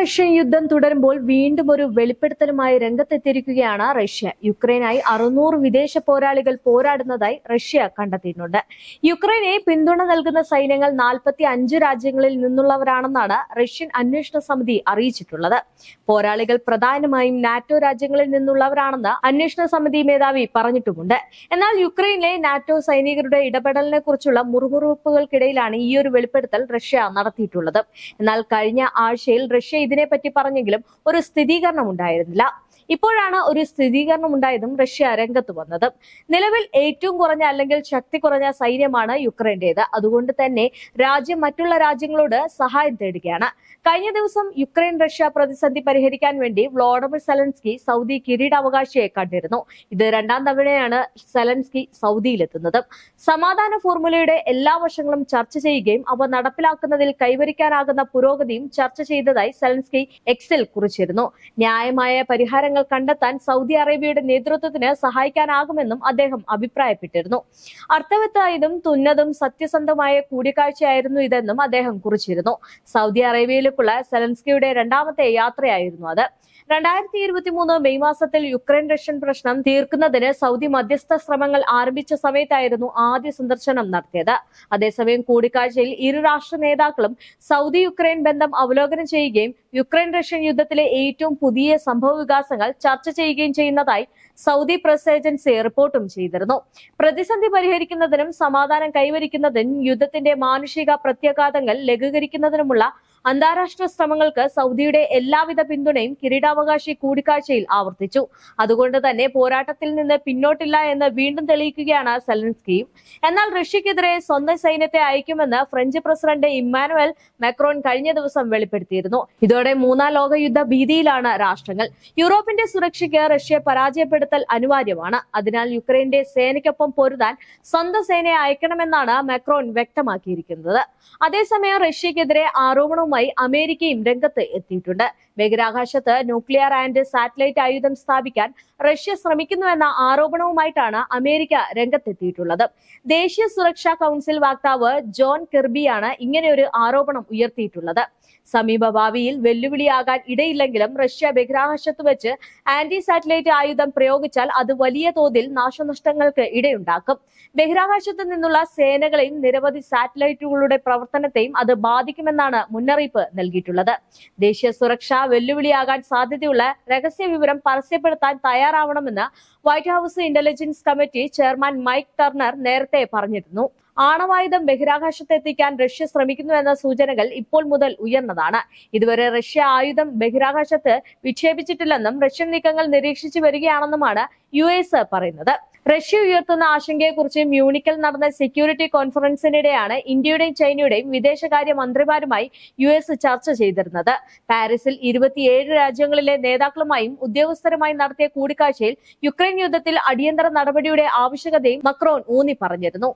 Russian യുദ്ധം തുടരുമ്പോൾ വീണ്ടും ഒരു വെളിപ്പെടുത്തലുമായി രംഗത്തെത്തിയിരിക്കുകയാണ് റഷ്യ. യുക്രൈനായി അറുന്നൂറ് വിദേശ പോരാളികൾ പോരാടുന്നതായി റഷ്യ കണ്ടെത്തിയിട്ടുണ്ട്. യുക്രൈനെ പിന്തുണ നൽകുന്ന സൈന്യങ്ങൾ നാൽപ്പത്തി അഞ്ച് രാജ്യങ്ങളിൽ നിന്നുള്ളവരാണെന്നാണ് റഷ്യൻ അന്വേഷണ സമിതി അറിയിച്ചിട്ടുള്ളത്. പോരാളികൾ പ്രധാനമായും നാറ്റോ രാജ്യങ്ങളിൽ നിന്നുള്ളവരാണെന്ന് അന്വേഷണ സമിതി മേധാവി പറഞ്ഞിട്ടുമുണ്ട്. എന്നാൽ യുക്രൈനിലെ നാറ്റോ സൈനികരുടെ ഇടപെടലിനെ കുറിച്ചുള്ള മുറുമുറുപ്പുകൾക്കിടയിലാണ് ഈ ഒരു വെളിപ്പെടുത്തൽ റഷ്യ നടത്തിയിട്ടുള്ളത്. എന്നാൽ കഴിഞ്ഞ ആഴ്ചയിൽ റഷ്യ ഇതിനെപ്പറ്റി പറഞ്ഞെങ്കിലും ഒരു സ്ഥിരീകരണം ഉണ്ടായിരുന്നില്ല. ഇപ്പോഴാണ് ഒരു സ്ഥിരീകരണം ഉണ്ടായതും റഷ്യ രംഗത്ത് വന്നത്. നിലവിൽ ഏറ്റവും കുറഞ്ഞ അല്ലെങ്കിൽ ശക്തി കുറഞ്ഞ സൈന്യമാണ് യുക്രൈന്റേത്. അതുകൊണ്ട് തന്നെ രാജ്യം മറ്റുള്ള രാജ്യങ്ങളോട് സഹായം തേടുകയാണ്. കഴിഞ്ഞ ദിവസം യുക്രൈൻ റഷ്യ പ്രതിസന്ധി പരിഹരിക്കാൻ വേണ്ടി വ്ളോഡമിർ സെലൻസ്കി സൗദി കിരീടാവകാശിയെ കണ്ടിരുന്നു. ഇത് രണ്ടാം തവണയാണ് സെലൻസ്കി സൗദിയിലെത്തുന്നത്. സമാധാന ഫോർമുലയുടെ എല്ലാ വശങ്ങളും ചർച്ച ചെയ്യുകയും അവ നടപ്പിലാക്കുന്നതിൽ കൈവരിക്കാനാകുന്ന പുരോഗതിയും ചർച്ച ചെയ്തതായി സെലൻസ്കി എക്സിൽ കുറിച്ചിരുന്നു. ന്യായമായ പരിഹാരങ്ങൾ കണ്ടെത്താൻ സൗദി അറേബ്യയുടെ നേതൃത്വത്തിന് സഹായിക്കാനാകുമെന്നും അദ്ദേഹം അഭിപ്രായപ്പെട്ടിരുന്നു. അർത്ഥവത്തായതും തുന്നതും സത്യസന്ധമായ കൂടിക്കാഴ്ചയായിരുന്നു ഇതെന്നും അദ്ദേഹം കുറിച്ചിരുന്നു. സൗദി അറേബ്യയിലേക്കുള്ള സെലൻസ്കിയുടെ രണ്ടാമത്തെ യാത്രയായിരുന്നു അത്. രണ്ടായിരത്തി ഇരുപത്തി മൂന്ന് മെയ് മാസത്തിൽ യുക്രൈൻ റഷ്യൻ പ്രശ്നം തീർക്കുന്നതിന് സൗദി മധ്യസ്ഥ ശ്രമങ്ങൾ ആരംഭിച്ച സമയത്തായിരുന്നു ആദ്യ സന്ദർശനം നടത്തിയത്. അതേസമയം കൂടിക്കാഴ്ചയിൽ ഇരു രാഷ്ട്ര നേതാക്കളും സൗദി യുക്രൈൻ ബന്ധം അവലോകനം ചെയ്യുകയും യുക്രൈൻ റഷ്യൻ യുദ്ധത്തിലെ ഏറ്റവും പുതിയ സംഭവ വികാസങ്ങൾ ചർച്ച ചെയ്യുകയും ചെയ്യുന്നതായി സൗദി പ്രസ് ഏജൻസി റിപ്പോർട്ടും ചെയ്തിരുന്നു. പ്രതിസന്ധി പരിഹരിക്കുന്നതിനും സമാധാനം കൈവരിക്കുന്നതിനും യുദ്ധത്തിന്റെ മാനുഷിക പ്രത്യാഘാതങ്ങൾ ലഘൂകരിക്കുന്നതിനുമുള്ള അന്താരാഷ്ട്ര ശ്രമങ്ങൾക്ക് സൗദിയുടെ എല്ലാവിധ പിന്തുണയും കിരീടാവകാശി കൂടിക്കാഴ്ചയിൽ ആവർത്തിച്ചു. അതുകൊണ്ട് തന്നെ പോരാട്ടത്തിൽ നിന്ന് പിന്നോട്ടില്ല എന്ന് വീണ്ടും തെളിയിക്കുകയാണ് സെലൻസ്കിയും എന്നാൽ റഷ്യക്കെതിരെ സ്വന്തം സൈന്യത്തെ അയക്കുമെന്ന് ഫ്രഞ്ച് പ്രസിഡന്റ് ഇമ്മാനുവൽ മാക്രോൺ കഴിഞ്ഞ ദിവസം വെളിപ്പെടുത്തിയിരുന്നു. ഇതോടെ മൂന്നാം ലോകയുദ്ധ ഭീതിയിലാണ് രാഷ്ട്രങ്ങൾ. യൂറോപ്പിന്റെ സുരക്ഷയ്ക്ക് റഷ്യ പരാജയപ്പെടുത്തൽ അനിവാര്യമാണ്. അതിനാൽ യുക്രൈന്റെ സേനയ്ക്കൊപ്പം പൊരുതാൻ സ്വന്തം സേനയെ അയക്കണമെന്നാണ് മാക്രോൺ വ്യക്തമാക്കിയിരിക്കുന്നത്. അതേസമയം റഷ്യക്കെതിരെ ആരോപണവുമായി അമേരിക്കയും രംഗത്ത് എത്തിയിട്ടുണ്ട്. ബഹിരാകാശത്ത് ന്യൂക്ലിയർ ആൻഡ് സാറ്റലൈറ്റ് ആയുധം സ്ഥാപിക്കാൻ റഷ്യ ശ്രമിക്കുന്നുവെന്ന ആരോപണവുമായിട്ടാണ് അമേരിക്ക രംഗത്തെത്തിയിട്ടുള്ളത്. ദേശീയ സുരക്ഷാ കൗൺസിൽ വക്താവ് ജോൺ കെർബിയാണ് ഇങ്ങനെയൊരു ആരോപണം ഉയർത്തിയിട്ടുള്ളത്. സമീപ ഭാവിയിൽ വെല്ലുവിളിയാകാൻ ഇടയില്ലെങ്കിലും റഷ്യ ബഹിരാകാശത്ത് വെച്ച് ആന്റി സാറ്റലൈറ്റ് ആയുധം പ്രയോഗിച്ചാൽ അത് വലിയ തോതിൽ നാശനഷ്ടങ്ങൾക്ക് ഇടയുണ്ടാക്കും. ബഹിരാകാശത്ത് നിന്നുള്ള സേനകളെയും നിരവധി സാറ്റലൈറ്റുകളുടെ പ്രവർത്തനത്തെയും അത് ബാധിക്കുമെന്നാണ് മുന്നറിയിപ്പ് നൽകിയിട്ടുള്ളത്. ദേശീയ സുരക്ഷ വെല്ലുവിളിയാകാൻ സാധ്യതയുള്ള രഹസ്യ വിവരം പരസ്യപ്പെടുത്താൻ തയ്യാറാവണമെന്ന് White House intelligence committee chairman Mike Turner നേരത്തെ പറഞ്ഞിരുന്നു. ആണവായുധം ബഹിരാകാശത്തെത്തിക്കാൻ റഷ്യ ശ്രമിക്കുന്നുവെന്ന സൂചനകൾ ഇപ്പോൾ മുതൽ ഉയർന്നതാണ്. ഇതുവരെ റഷ്യ ആയുധം ബഹിരാകാശത്ത് വിക്ഷേപിച്ചിട്ടില്ലെന്നും റഷ്യൻ നീക്കങ്ങൾ നിരീക്ഷിച്ചു വരികയാണെന്നുമാണ് യു എസ് പറയുന്നത്. റഷ്യ ഉയർത്തുന്ന ആശങ്കയെക്കുറിച്ച് മ്യൂണിക്കിൽ നടന്ന സെക്യൂരിറ്റി കോൺഫറൻസിനിടെയാണ് ഇന്ത്യയുടെയും ചൈനയുടെയും വിദേശകാര്യ മന്ത്രിമാരുമായി യു എസ് ചർച്ച ചെയ്തിരുന്നത്. പാരീസിൽ ഇരുപത്തിയേഴ് രാജ്യങ്ങളിലെ നേതാക്കളുമായും ഉദ്യോഗസ്ഥരുമായും നടത്തിയ കൂടിക്കാഴ്ചയിൽ യുക്രൈൻ യുദ്ധത്തിൽ അടിയന്തര നടപടിയുടെ ആവശ്യകതയും മക്രോൺ ഊന്നി പറഞ്ഞിരുന്നു